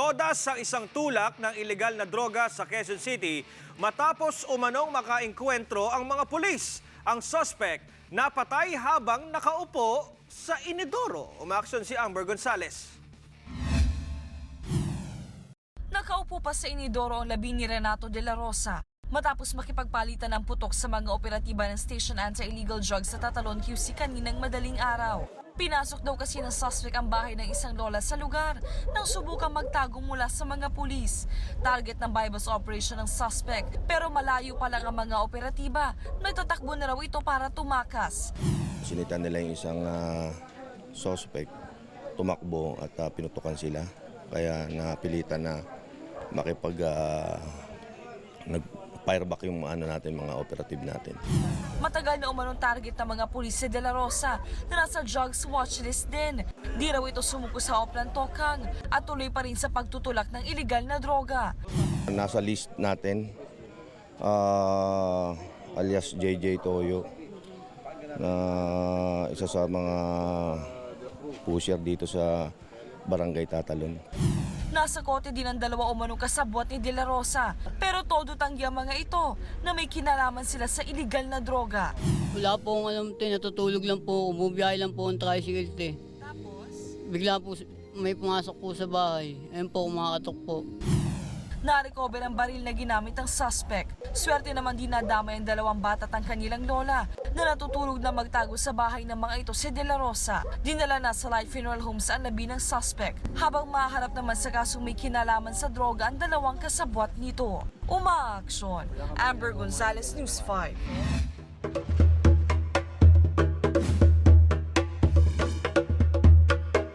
Todas sa isang tulak ng ilegal na droga sa Quezon City matapos umanong makaengkwentro ang mga pulis. Ang suspect napatay habang nakaupo sa inidoro. Umaksyon si Amber Gonzales. Nakaupo pa sa inidoro ang labi ni Renato de la Rosa matapos makipagpalitan ng putok sa mga operatiba ng Station Anti-Illegal Drugs sa Tatalon QC kaninang madaling araw. Pinasok daw kasi ng suspect ang bahay ng isang lola sa lugar nang subukang magtago mula sa mga pulis. Target ng bypass operation ng suspect pero malayo pa lang ang mga operatiba. Nagtatakbo na raw ito para tumakas. Sinitan nila yung isang ah, suspect, tumakbo at ah, pinutukan sila. Kaya napilitan na makipag ah, nag-fireback yung ano natin, mga operative natin. Matagal na umanong target ng mga pulis si De La Rosa na nasa drugs watchlist din. Di raw ito sumuko sa Oplan Tokang at tuloy pa rin sa pagtutulak ng iligal na droga. Nasa list natin, ah, alias JJ Toyo, na isa sa mga pusher dito sa Barangay Tatalon. Nasa kote din ang dalawa umanong kasabwat ni De La Rosa. Pero todo tanggi ang mga ito na may kinalaman sila sa iligal na droga. Wala po akong alam, te. Natutulog lang po. Bumiyahe lang po ang tricycle, te. Tapos? Bigla po may pumasok po sa bahay. Ayun po, kumakatok po. Narecover ang baril na ginamit ng suspect. Swerte naman din nadamay ang dalawang bata at ang kanilang lola na natutulog na magtago sa bahay ng mga ito si De La Rosa. Dinala na sa Light Funeral Home sa labi ng suspect habang maharap naman sa kasong may kinalaman sa droga ang dalawang kasabwat nito. Umaaksyon. Amber Gonzalez, News 5.